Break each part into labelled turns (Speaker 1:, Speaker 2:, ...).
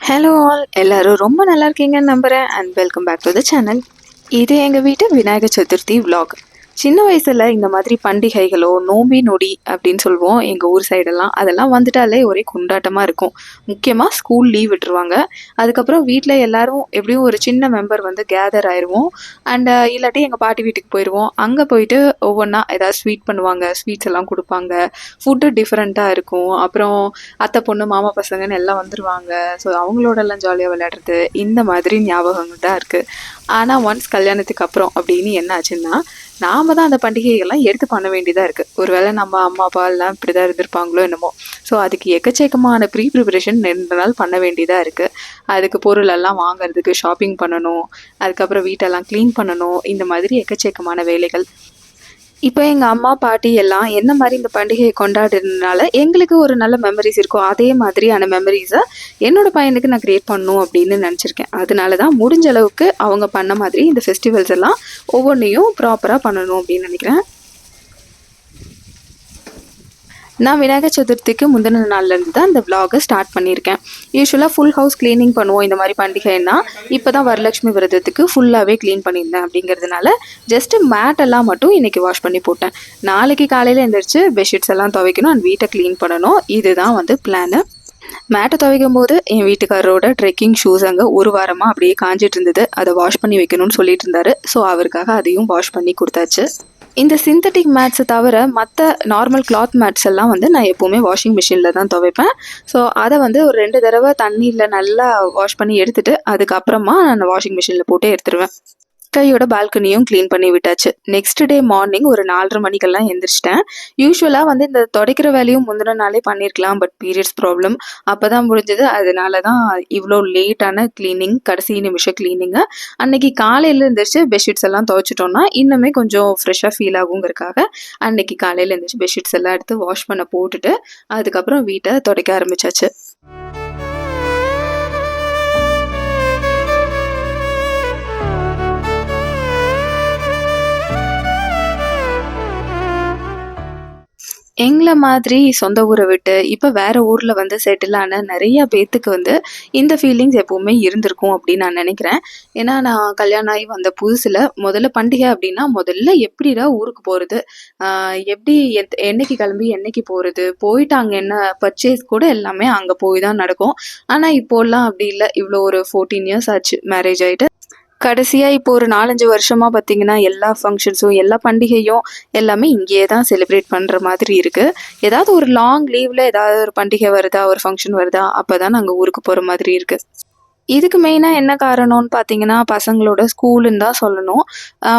Speaker 1: Hello all எல்லோரும் ரொம்ப நல்லா இருக்கீங்கன்னு நம்புகிறேன் and welcome back to the channel இது எங்கள் வீட்டு விநாயகர் சதுர்த்தி விலாக் சின்ன வயசில் இந்த மாதிரி பண்டிகைகளோ நோம்பி நொடி அப்படின்னு சொல்லுவோம் எங்கள் ஊர் சைடெல்லாம் அதெல்லாம் வந்துட்டாலே ஒரே கொண்டாட்டமாக இருக்கும். முக்கியமாக ஸ்கூல் லீவ் விட்டுருவாங்க. அதுக்கப்புறம் வீட்டில் எல்லாரும் எப்படியும் ஒரு சின்ன மெம்பர் வந்து கேதர் ஆயிடுவோம் அண்ட் இல்லாட்டி எங்கள் பாட்டி வீட்டுக்கு போயிடுவோம் அங்கே போயிட்டு ஒவ்வொன்றா ஏதாவது ஸ்வீட் பண்ணுவாங்க. ஸ்வீட்ஸ் எல்லாம் கொடுப்பாங்க. ஃபுட்டு டிஃப்ரெண்ட்டாக இருக்கும். அப்புறம் அத்தை பொண்ணு மாமா பசங்கன்னு எல்லாம் வந்துருவாங்க. ஸோ அவங்களோட எல்லாம் ஜாலியாக விளையாடுறது இந்த மாதிரி ஞாபகங்கள் தான் இருக்குது ஆனால் ஒன்ஸ் கல்யாணத்துக்கு அப்புறம் அப்படின்னு என்ன ஆச்சுன்னா நாம தான் அந்த பண்டிகைகள்லாம் எடுத்து பண்ண வேண்டியதாக இருக்குது ஒருவேளை நம்ம அம்மா அப்பா எல்லாம் இப்படி தான் இருந்திருப்பாங்களோ என்னமோ. ஸோ அதுக்கு எக்கச்சக்கமான ப்ரீ ப்ரிப்பரேஷன் ரெண்டு நாள் பண்ண வேண்டியதாக இருக்குது அதுக்கு பொருள் எல்லாம் வாங்குறதுக்கு ஷாப்பிங் பண்ணணும். அதுக்கப்புறம் வீட்டெல்லாம் க்ளீன் பண்ணணும். இந்த மாதிரி எக்கச்சக்கமான வேலைகள். இப்போ எங்கள் அம்மா பாட்டி எல்லாம் என்ன மாதிரி இந்த பண்டிகையை கொண்டாடுறதுனால எங்களுக்கு ஒரு நல்ல மெமரிஸ் இருக்கும். அதே மாதிரியான மெமரிஸை என்னோட பையனுக்கு நான் கிரியேட் பண்ணணும் அப்படின்னு நினச்சிருக்கேன். அதனால தான் முடிஞ்ச அளவுக்கு அவங்க பண்ண மாதிரி இந்த ஃபெஸ்டிவல்ஸ் எல்லாம் ஒவ்வொன்றையும் ப்ராப்பராக பண்ணணும் அப்படின்னு நினைக்கிறேன். நான் விநாயகர் சதுர்த்திக்கு முந்தின நாள்லேருந்து தான் இந்த விலாகை ஸ்டார்ட் பண்ணியிருக்கேன். யூஸ்வலாக ஃபுல் ஹவுஸ் க்ளீனிங் பண்ணுவோம். இந்த மாதிரி பண்டிகைன்னா இப்போ தான் வரலட்சுமி விரதத்துக்கு ஃபுல்லாகவே க்ளீன் பண்ணியிருந்தேன் அப்படிங்கிறதுனால ஜஸ்ட்டு மேட்டெல்லாம் மட்டும் இன்றைக்கி வாஷ் பண்ணி போட்டேன். நாளைக்கு காலையில் எழுந்திரிச்சு பெட்ஷீட்ஸ் எல்லாம் துவைக்கணும். அண்ட் வீட்டை க்ளீன் பண்ணணும். இதுதான் வந்து பிளானு மேட்டை துவைக்கும் போது என் வீட்டுக்காரரோட ட்ரெக்கிங் ஷூஸ் அங்கே ஒரு வாரமாக அப்படியே காஞ்சிட்டு இருந்தது. அதை வாஷ் பண்ணி வைக்கணும்னு சொல்லிட்டு இருந்தாரு. ஸோ அவருக்காக அதையும் வாஷ் பண்ணி கொடுத்தாச்சு. இந்த சிந்தட்டிக் மேட்ஸை தவிர மற்ற நார்மல் கிளாத் மேட்ஸ் எல்லாம் வந்து நான் எப்போவுமே வாஷிங் மிஷினில் தான் துவைப்பேன். ஸோ அதை வந்து ஒரு ரெண்டு தடவை தண்ணியில் நல்லா வாஷ் பண்ணி எடுத்துட்டு அதுக்கப்புறமா நான் வாஷிங் மிஷினில் போட்டு எடுத்துருவேன். கையோட பால்கனியும் க்ளீன் பண்ணி விட்டாச்சு. நெக்ஸ்ட் டே மார்னிங் ஒரு நாலரை மணிக்கெல்லாம் எந்திரிச்சிட்டேன். யூஸ்வலாக வந்து இந்த துடைக்கிற வேலையும் முந்தின நாளே பண்ணியிருக்கலாம் பட் பீரியட்ஸ் ப்ராப்ளம் அப்போ தான் முடிஞ்சது. அதனால தான் இவ்வளோ லேட்டான க்ளீனிங் கடைசி நிமிஷம் க்ளீனிங்கு அன்னைக்கு காலையில் எழுந்திரிச்சு பெட்ஷீட்ஸ் எல்லாம் துவைச்சிட்டோம்னா இன்னுமே கொஞ்சம் ஃப்ரெஷ்ஷாக ஃபீல் ஆகுங்கிறக்காக அன்னைக்கு காலையில் எழுந்திரிச்சு பெட்ஷீட்ஸ் எல்லாம் எடுத்து வாஷ் பண்ண போட்டுட்டு அதுக்கப்புறம் வீட்டை துடைக்க ஆரம்பிச்சாச்சு. எங்களை மாதிரி சொந்த ஊரை விட்டு இப்போ வேற ஊரில் வந்து செட்டில் ஆன நிறைய பேர்த்துக்கு வந்து இந்த ஃபீலிங்ஸ் எப்போவுமே இருந்திருக்கும் அப்படின்னு நான் நினைக்கிறேன். ஏன்னா நான் கல்யாணம் ஆகி வந்த புதுசில் முதல்ல பண்டிகை அப்படின்னா முதல்ல எப்படிடா ஊருக்கு போகிறது எப்படி எத் என்னைக்கு கிளம்பி என்னைக்கு போகிறது போயிட்டு அங்கே என்ன பர்ச்சேஸ் கூட எல்லாமே அங்கே போய் தான் நடக்கும். ஆனால் இப்போல்லாம் அப்படி இல்லை. இவ்வளோ ஒரு ஃபோர்டீன் இயர்ஸ் ஆச்சு மேரேஜ் ஆகிட்டு கடைசியாக இப்போ ஒரு நாலஞ்சு வருஷமாக பார்த்தீங்கன்னா எல்லா ஃபங்க்ஷன்ஸும் எல்லா பண்டிகையும் எல்லாமே இங்கேயே தான் செலிப்ரேட் பண்ணுற மாதிரி இருக்குது ஏதாவது ஒரு லாங் லீவில் ஏதாவது ஒரு பண்டிகை வருதா ஒரு ஃபங்க்ஷன் வருதா அப்போ தான் நாங்கள் ஊருக்கு போகிற மாதிரி இருக்குது இதுக்கு மெயினாக என்ன காரணம்னு பார்த்தீங்கன்னா பசங்களோட ஸ்கூலுன்னு தான் சொல்லணும்.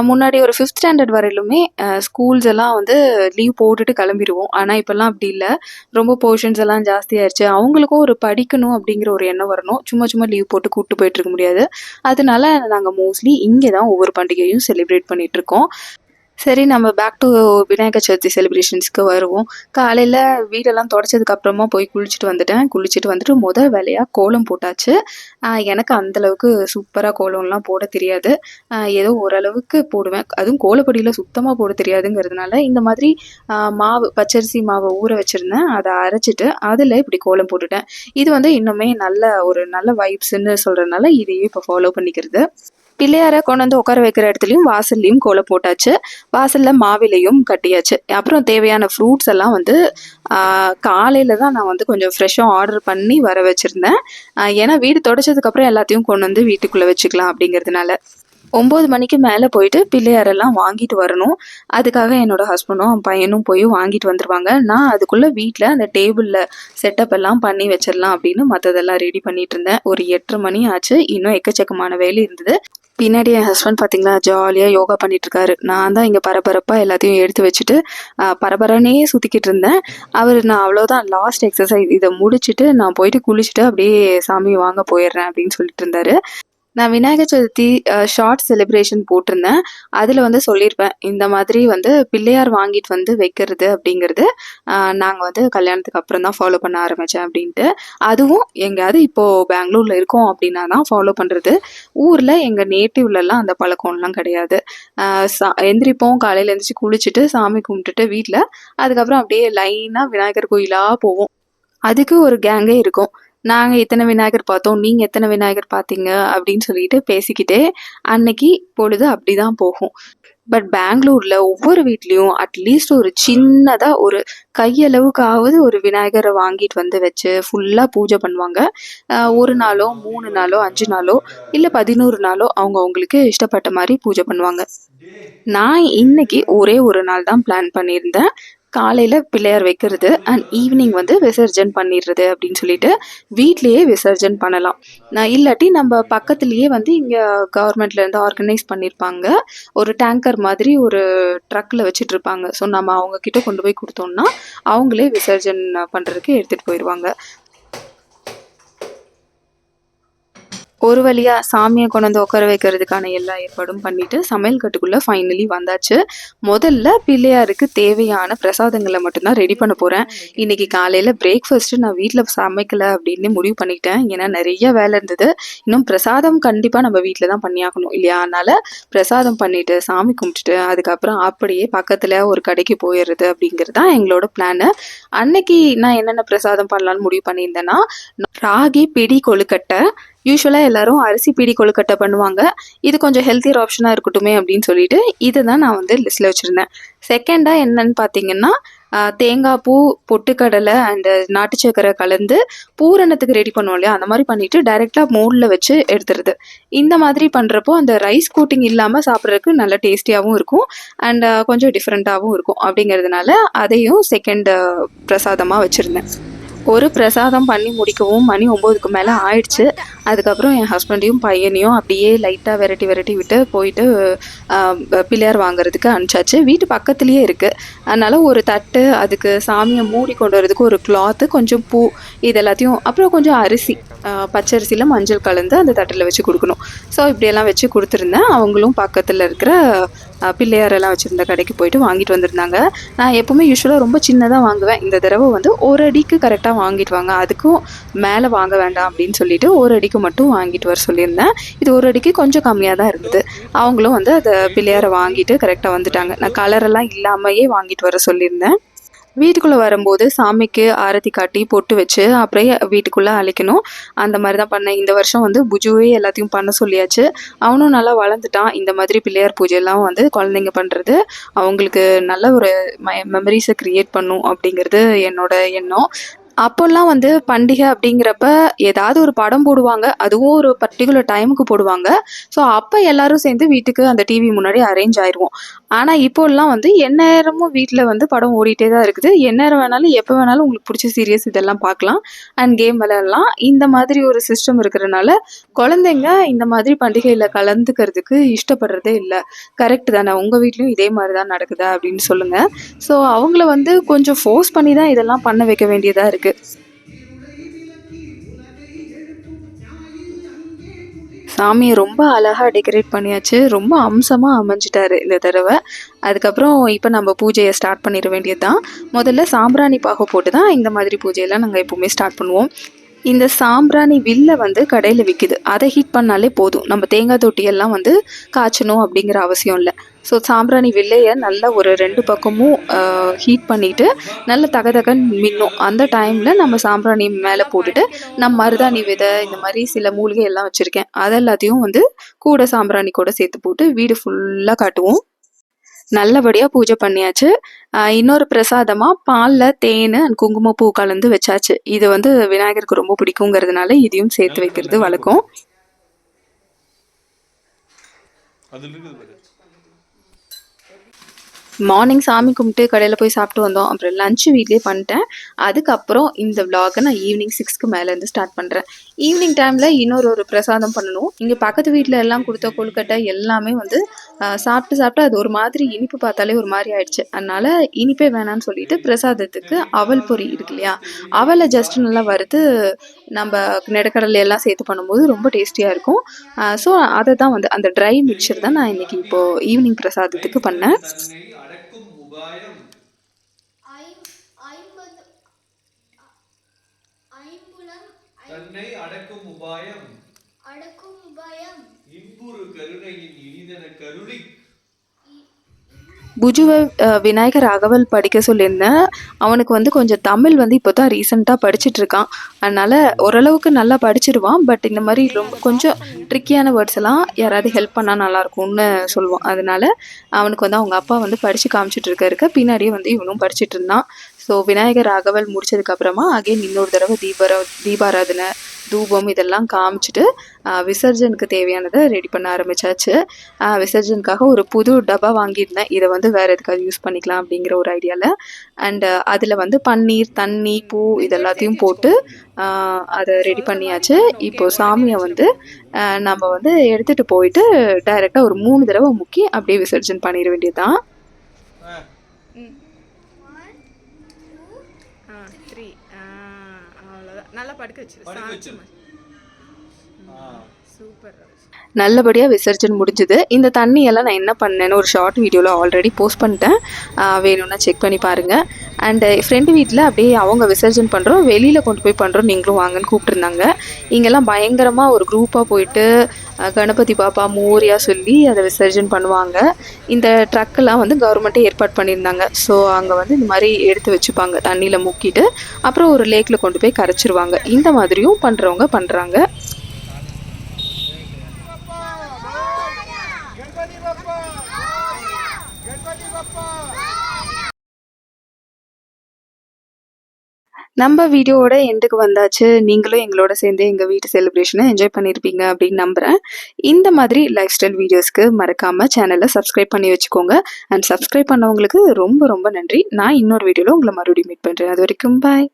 Speaker 1: முன்னாடி ஒரு ஃபிஃப்த் ஸ்டாண்டர்ட் வரையிலுமே ஸ்கூல்ஸ் எல்லாம் வந்து லீவ் போட்டுட்டு கிளம்பிடுவோம். ஆனால் இப்போல்லாம் அப்படி இல்லை. ரொம்ப போர்ஷன்ஸ் எல்லாம் ஜாஸ்தியாயிருச்சு அவங்களுக்கும் ஒரு படிக்கணும் அப்படிங்கிற ஒரு எண்ணம் வரணும். சும்மா சும்மா லீவ் போட்டு கூப்பிட்டு போயிட்டு இருக்க முடியாது. அதனால நாங்கள் மோஸ்ட்லி இங்கே தான் ஒவ்வொரு பண்டிகையும் செலிப்ரேட் பண்ணிகிட்ருக்கோம் இருக்கோம். சரி நம்ம பேக் டு விநாயகர் சதுர்த்தி செலிப்ரேஷன்ஸ்க்கு வருவோம். காலையில் வீடெல்லாம் தொடச்சதுக்கு அப்புறமா போய் குளிச்சுட்டு வந்துட்டேன். குளிச்சுட்டு வந்துட்டு முதல் வேலையாக கோலம் போட்டாச்சு. எனக்கு அந்தளவுக்கு சூப்பராக கோலம்லாம் போட தெரியாது. ஏதோ ஓரளவுக்கு போடுவேன். அதுவும் கோலப்பொடியில் சுத்தமாக போட தெரியாதுங்கிறதுனால இந்த மாதிரி மாவு பச்சரிசி மாவை ஊற வச்சுருந்தேன். அதை அரைச்சிட்டு அதில் இப்படி கோலம் போட்டுட்டேன். இது வந்து இன்னுமே நல்ல ஒரு நல்ல வைப்ஸ்ன்னு சொல்கிறதுனால இதையே இப்போ ஃபாலோ பண்ணிக்கிறது. பிள்ளையாரை கொண்டு வந்து உட்கார வைக்கிற இடத்துலையும் வாசல்லையும் கோலம் போட்டாச்சு. வாசலில் மாவிலையும் கட்டியாச்சு. அப்புறம் தேவையான ஃப்ரூட்ஸ் எல்லாம் வந்து காலையில் தான் நான் வந்து கொஞ்சம் ஃப்ரெஷ்ஷாக ஆர்டர் பண்ணி வர வச்சுருந்தேன். ஏன்னா வீடு தொடச்சதுக்கப்புறம் எல்லாத்தையும் கொண்டு வந்து வீட்டுக்குள்ளே வச்சுக்கலாம் அப்படிங்கிறதுனால. ஒம்பது மணிக்கு மேலே போயிட்டு பிள்ளையாரெல்லாம் வாங்கிட்டு வரணும். அதுக்காக என்னோட ஹஸ்பண்டும் பையனும் போய் வாங்கிட்டு வந்துடுவாங்க நான் அதுக்குள்ளே வீட்டில் அந்த டேபிளில் செட்டப் எல்லாம் பண்ணி வச்சிடலாம் அப்படின்னு மற்றதெல்லாம் ரெடி பண்ணிட்டு இருந்தேன். ஒரு எட்டு மணி ஆச்சு. இன்னும் எக்கச்சக்கமான வேலை இருந்தது. பின்னாடி என் ஹஸ்பண்ட் பார்த்தீங்களா ஜாலியாக யோகா பண்ணிட்டு இருக்காரு நான் தான் இங்கே பரபரப்பாக எல்லாத்தையும் எடுத்து வச்சுட்டு ஆஹ், பரபரன்னே சுற்றிக்கிட்டு இருந்தேன். அவர் நான் அவ்வளோதான் லாஸ்ட் எக்ஸசைஸ் இதை முடிச்சுட்டு நான் போயிட்டு குளிச்சுட்டு அப்படியே சாமி வாங்க போயிடுறேன் அப்படின்னு சொல்லிட்டு இருந்தாரு. நான் விநாயகர் சதுர்த்தி ஷார்ட் செலிப்ரேஷன் போட்டிருந்தேன். அதில் வந்து சொல்லியிருப்பேன் இந்த மாதிரி வந்து பிள்ளையார் வாங்கிட்டு வந்து வைக்கிறது அப்படிங்கிறது நாங்கள் வந்து கல்யாணத்துக்கு அப்புறம் தான் ஃபாலோ பண்ண ஆரம்பித்தேன் அப்படின்ட்டு. அதுவும் எங்கேயாவது இப்போது பெங்களூரில் இருக்கோம் அப்படின்னா தான் ஃபாலோ பண்ணுறது ஊரில் எங்கள் நேட்டிவ்லலாம் அந்த பழக்கம்லாம் கிடையாது. சா எந்திரிப்போம் காலையில் எழுந்திரிச்சு குளிச்சுட்டு சாமி கும்பிட்டுட்டு வீட்டில் அதுக்கப்புறம் அப்படியே லைனாக விநாயகர் கோயிலாக போவோம். அதுக்கு ஒரு கேங்கே இருக்கும். நாங்கள் எத்தனை விநாயகர் பார்த்தோம். நீங்கள் எத்தனை விநாயகர் பார்த்தீங்க? அப்படின்னு சொல்லிட்டு பேசிக்கிட்டே அன்னைக்கு பொழுது அப்படிதான் போகும். பட் பெங்களூர்ல ஒவ்வொரு வீட்லேயும் அட்லீஸ்ட் ஒரு சின்னதாக ஒரு கையளவுக்காவது ஒரு விநாயகரை வாங்கிட்டு வந்து வச்சு ஃபுல்லாக பூஜை பண்ணுவாங்க. ஒரு நாளோ, மூணு நாளோ, அஞ்சு நாளோ, இல்லை பதினோரு நாளோ அவங்க அவங்களுக்கு இஷ்டப்பட்ட மாதிரி பூஜை பண்ணுவாங்க. நான் இன்னைக்கு ஒரே ஒரு நாள் தான் பிளான் பண்ணியிருந்தேன். காலையில் பிள்ளையார் வைக்கிறது அண்ட் ஈவினிங் வந்து விசர்ஜன் பண்ணிடுறது அப்படின்னு சொல்லிட்டு வீட்லேயே விசர்ஜன் பண்ணலாம். நான் இல்லாட்டி நம்ம பக்கத்துலேயே வந்து இங்கே கவர்மெண்ட்லேருந்து ஆர்கனைஸ் பண்ணியிருப்பாங்க. ஒரு டேங்கர் மாதிரி ஒரு ட்ரக்கில் வச்சுட்டு இருப்பாங்க. ஸோ நம்ம அவங்க கிட்ட கொண்டு போய் கொடுத்தோம்னா அவங்களே விசர்ஜன் பண்ணுறதுக்கு எடுத்துகிட்டு போயிடுவாங்க ஒரு வழியாக சாமியை கொண்டு வந்து உட்கார வைக்கிறதுக்கான எல்லா ஏற்பாடும் பண்ணிவிட்டு சமையல் கட்டுக்குள்ளே ஃபைனலி வந்தாச்சு. முதல்ல பிள்ளையாருக்கு தேவையான பிரசாதங்களை மட்டும்தான் ரெடி பண்ண போகிறேன் இன்னைக்கு காலையில் பிரேக்ஃபாஸ்ட்டு நான் வீட்டில் சமைக்கலை அப்படின்னு முடிவு பண்ணிக்கிட்டேன். ஏன்னா நிறைய வேலை இருந்தது. இன்னும் பிரசாதம் கண்டிப்பாக நம்ம வீட்டில் தான் பண்ணியாகணும் இல்லையா? அதனால் பிரசாதம் பண்ணிவிட்டு சாமி கும்பிட்டுட்டு, அதுக்கப்புறம் அப்படியே பக்கத்தில் ஒரு கடைக்கு போயிடுறது அப்படிங்கிறது தான் எங்களோட பிளானு. அன்னைக்கு நான் என்னென்ன பிரசாதம் பண்ணலான்னு முடிவு பண்ணியிருந்தேன்னா, ராகி பிடி கொழுக்கட்டை. யூஸ்வலாக எல்லாரும் அரிசி பீடி கொழுக்கட்டை பண்ணுவாங்க. இது கொஞ்சம் ஹெல்த்தியர் ஆப்ஷனாக இருக்கட்டுமே அப்படின்னு சொல்லிட்டு, இதை தான் நான் வந்து லிஸ்ட்டில் வச்சுருந்தேன் செகண்டாக என்னன்னு பார்த்தீங்கன்னா, தேங்காய் பூ, பொட்டுக்கடலை அண்டு நாட்டு சர்க்கரை கலந்து பூரணத்துக்கு ரெடி பண்ணுவோம் இல்லையா? அந்த மாதிரி பண்ணிவிட்டு டைரெக்டாக மோடில் வச்சு எடுத்துருது இந்த மாதிரி பண்ணுறப்போ அந்த ரைஸ் கோட்டிங் இல்லாமல் சாப்பிட்றதுக்கு நல்ல டேஸ்டியாகவும் இருக்கும். அண்ட் கொஞ்சம் டிஃப்ரெண்ட்டாகவும் இருக்கும். அப்படிங்கிறதுனால அதையும் செகண்ட் பிரசாதமாக வச்சுருந்தேன் ஒரு பிரசாதம் பண்ணி முடிக்கவும் மணி ஒம்போதுக்கு மேலே ஆயிடுச்சு. அதுக்கப்புறம் என் ஹஸ்பண்டையும், பையனையும் அப்படியே லைட்டாக விரட்டி வெரட்டி விட்டு போயிட்டு பிள்ளையார் வாங்குறதுக்கு அனுப்பிச்சாச்சு. வீட்டு பக்கத்துலேயே இருக்குது அதனால் ஒரு தட்டு, அதுக்கு சாமியை மூடி கொண்டு வரதுக்கு ஒரு கிளாத்து, கொஞ்சம் பூ இது எல்லாத்தையும் அப்புறம் கொஞ்சம் அரிசி பச்சரிசியில் மஞ்சள் கலந்து அந்த தட்டில் வச்சு கொடுக்கணும் ஸோ இப்படியெல்லாம் வச்சு கொடுத்துருந்தேன் அவங்களும் பக்கத்தில் இருக்கிற பிள்ளையாரெல்லாம் பிள்ளையார் எல்லாம் கடைக்கு போயிட்டு வாங்கிட்டு வந்திருந்தாங்க. நான் எப்போவுமே யூஸ்வலாக ரொம்ப சின்னதாக வாங்குவேன். இந்த தடவை வந்து ஒரு அடிக்கு கரெக்டாக வாங்கிட்டு வாங்க. அதுக்கும் மேலே வாங்க வேண்டாம் அப்படின்னு சொல்லிட்டு ஒரு அடிக்கு மட்டும் வாங்கிட்டு வர சொல்லியிருந்தேன். இது ஒரு அடிக்கு கொஞ்சம் கம்மியாக தான் இருந்தது. அவங்களும் வந்து அதை பிள்ளையாரை வாங்கிட்டு கரெக்டாக வந்துட்டாங்க. நான் கலரெல்லாம் இல்லாமையே வாங்கிட்டு வர சொல்லியிருந்தேன். வீட்டுக்குள்ளே வரும்போது சாமிக்கு ஆரத்தி காட்டி, பொட்டு வச்சு, அப்படியே வீட்டுக்குள்ளே அழைக்கணும். அந்த மாதிரி தான் பண்ணேன். இந்த வருஷம் வந்து புஜுவே எல்லாத்தையும் பண்ண சொல்லியாச்சு. அவனும் நல்லா வளர்ந்துட்டான். இந்த மாதிரி பிள்ளையார் பூஜையெல்லாம் வந்து குழந்தைங்க பண்ணுறது அவங்களுக்கு நல்ல ஒரு மெ க்ரியேட் பண்ணும் அப்படிங்கிறது என்னோட எண்ணம். அப்போல்லாம் வந்து பண்டிகை அப்படிங்கிறப்ப ஏதாவது ஒரு படம் போடுவாங்க. அதுவும் ஒரு பர்ட்டிகுலர் டைமுக்கு போடுவாங்க. ஸோ அப்போ எல்லாரும் சேர்ந்து வீட்டுக்கு அந்த டிவி முன்னாடி அரேஞ்ச் ஆயிடுவோம் ஆனால் இப்போல்லாம் வந்து எந்நேரமும் வீட்டில் வந்து படம் ஓடிட்டே தான் இருக்குது. எந்நேரம் வேணாலும், எப்போ வேணாலும் உங்களுக்கு பிடிச்ச சீரியஸ் இதெல்லாம் பார்க்கலாம். அண்ட் கேம் விளையாடலாம். இந்த மாதிரி ஒரு சிஸ்டம் இருக்கிறனால, குழந்தைங்க இந்த மாதிரி பண்டிகையில் கலந்துக்கிறதுக்கு இஷ்டப்படுறதே இல்லை கரெக்ட் தானே? உங்கள் வீட்லேயும் இதே மாதிரி தான் நடக்குதா? அப்படின்னு சொல்லுங்கள் ஸோ அவங்கள வந்து கொஞ்சம் ஃபோர்ஸ் பண்ணி தான் இதெல்லாம் பண்ண வைக்க வேண்டியதாக இருக்குது இருக்கு. ரொம்ப அழகா டெக்கரேட் பண்ணியாச்சு. ரொம்ப அம்சமா அமைஞ்சுட்டாரு இந்த தடவ. அதுக்கப்புறம் இப்ப நம்ம பூஜையை ஸ்டார்ட் பண்ணிட வேண்டியது தான். முதல்ல சாம்பிராணி பாகு போட்டு தான் இந்த மாதிரி பூஜையெல்லாம் நாங்க எப்பவுமே ஸ்டார்ட் பண்ணுவோம். இந்த சாம்பிராணி வில்ல வந்து கடையில் விற்கிது அதை ஹீட் பண்ணாலே போதும். நம்ம தேங்காய் தொட்டியெல்லாம் வந்து காய்ச்சணும் அப்படிங்கிற அவசியம் இல்லை ஸோ சாம்பிராணி வில்லையை நல்லா ஒரு ரெண்டு பக்கமும் ஹீட் பண்ணிட்டு, நல்ல தகதகன்னு மின்னும். அந்த டைமில் நம்ம சாம்பிராணி மேலே போட்டுட்டு, நான் மருதாணி விதை இந்த மாதிரி சில மூலிகை எல்லாம் வச்சுருக்கேன் அதெல்லாத்தையும் வந்து கூட சாம்பிராணி கூட சேர்த்து போட்டு வீடு ஃபுல்லாக காட்டுவோம். நல்லபடியா பூஜை பண்ணியாச்சு. இன்னொரு பிரசாதமா பால்ல தேனு அண்ட் குங்குமப்பூ கலந்து வச்சாச்சு. இது வந்து விநாயகருக்கு ரொம்ப பிடிக்குங்கிறதுனால இதையும் சேர்த்து வைக்கிறது வழக்கம்.
Speaker 2: அதுல இருக்குது.
Speaker 1: மார்னிங் சாமி கும்பிட்டு கடையில் போய் சாப்பிட்டு வந்தோம். அப்புறம் லஞ்ச் வீட்லேயே பண்ணிட்டேன். அதுக்கப்புறம் இந்த விளாக நான் ஈவினிங் சிக்ஸ்க்கு மேலேருந்து ஸ்டார்ட் பண்ணுறேன் ஈவினிங் டைமில் இன்னொரு ஒரு பிரசாதம் பண்ணணும். இங்கே பக்கத்து வீட்டில் எல்லாம் கொடுத்த கொழுக்கட்டை எல்லாமே வந்து சாப்பிட்டு சாப்பிட்டு அது ஒரு மாதிரி இனிப்பு பார்த்தாலே ஒரு மாதிரி ஆயிடுச்சு. அதனால் இனிப்பே வேணாம்னு சொல்லிட்டு பிரசாதத்துக்கு அவல் பொரி இருக்கு இல்லையா? அவலை ஜஸ்ட் நல்லா வறுத்து நம்ம நெடக்கடலையெல்லாம் சேர்த்து பண்ணும்போது ரொம்ப டேஸ்டியாக இருக்கும். ஸோ அதை தான் வந்து அந்த ட்ரை மிக்சர் தான் நான் இன்னைக்கு இப்போது ஈவினிங் பிரசாதத்துக்கு பண்ணேன்.
Speaker 2: தன்னை அடக்கும் உபாயம். அடக்கும் உபாயம். இன்புறு கருணையின் இனிதன கருளி.
Speaker 1: புஜுவை அஹ், விநாயகர் ராகவல் படிக்க சொல்லியிருந்தேன் அவனுக்கு வந்து கொஞ்சம் தமிழ் வந்து இப்போ தான் ரீசெண்டாக படிச்சுட்டு இருக்கான் அதனால் ஓரளவுக்கு நல்லா படிச்சிருவான் பட் இந்த மாதிரி ரொம்ப கொஞ்சம் ட்ரிக்கியான வேர்ட்ஸ் எல்லாம் யாராவது ஹெல்ப் பண்ணால் நல்லாயிருக்கும்னு சொல்லுவான். அதனால அவனுக்கு வந்து அவங்க அப்பா வந்து படித்து காமிச்சிட்டு இருக்க இருக்க பின்னாடியே வந்து இவனும் படிச்சிட்டு இருந்தான் ஸோ விநாயகர் ராகவல் முடிச்சதுக்கப்புறமா அகைன் இன்னொரு தடவை தீபாரா தீபாராதனை தூபம் இதெல்லாம் காமிச்சிட்டு விசர்ஜனுக்கு தேவையானதை ரெடி பண்ண ஆரம்பிச்சாச்சு. ஆஹ், விசர்ஜனுக்காக ஒரு புது டப்பா வாங்கியிருந்தேன். இதை வந்து வேறு எதுக்காவது யூஸ் பண்ணிக்கலாம் அப்படிங்கிற ஒரு ஐடியாவில் அண்டு அதில் வந்து பன்னீர் தண்ணி பூ இது எல்லாத்தையும் போட்டு அதை ரெடி பண்ணியாச்சு. இப்போது சாமியை வந்து நம்ம வந்து எடுத்துகிட்டு போயிட்டு டைரெக்டாக ஒரு மூணு தடவை முக்கி அப்படியே விசர்ஜன் பண்ணிட வேண்டியதுதான். த்ரீ அவ்வளோதான் நல்லா படுக்க வச்சிரு
Speaker 2: படுக்க வச்சிரு. ஆ.
Speaker 1: சூப்பர் நல்லபடியாக விசர்ஜன் முடிஞ்சுது. இந்த தண்ணியெல்லாம் நான் என்ன பண்ணேன்னு ஒரு ஷார்ட் வீடியோவில் ஆல்ரெடி போஸ்ட் பண்ணிட்டேன். வேணும்னா செக் பண்ணி பாருங்கள் அண்டு ஃப்ரெண்டு வீட்டில் அப்படியே அவங்க விசர்ஜன் பண்ணுறோம் வெளியில் கொண்டு போய் பண்ணுறோம் நீங்களும் வாங்கன்னு கூப்பிட்டுருந்தாங்க. இங்கெல்லாம் பயங்கரமாக ஒரு குரூப்பாக போயிட்டு கணபதி பாப்பா மோரியா சொல்லி அதை விசர்ஜன் பண்ணுவாங்க. இந்த ட்ரக்கெல்லாம் வந்து கவர்மெண்ட்டே ஏற்பாடு பண்ணியிருந்தாங்க. ஸோ அங்கே வந்து இந்த மாதிரி எடுத்து வச்சுப்பாங்க தண்ணியில் முக்கிட்டு. அப்புறம் ஒரு லேக்கில் கொண்டு போய் கரைச்சிருவாங்க. இந்த மாதிரியும் பண்ணுறவங்க பண்ணுறாங்க நம்ம வீடியோவோட எண்டுக்கு வந்தாச்சு. நீங்களும் எங்களோட சேர்ந்து எங்கள் வீட்டு செலிப்ரேஷனை என்ஜாய் பண்ணியிருப்பீங்க அப்படின்னு நம்புகிறேன் இந்த மாதிரி லைஃப் ஸ்டைல் வீடியோஸ்க்கு மறக்காமல் சேனலை சப்ஸ்கிரைப் பண்ணி வச்சுக்கோங்க. அண்ட் சப்ஸ்கிரைப் பண்ணவங்களுக்கு ரொம்ப ரொம்ப நன்றி. நான் இன்னொரு வீடியோவில் உங்களை மறுபடியும் மீட் பண்ணுறேன் அது வரைக்கும் பாய்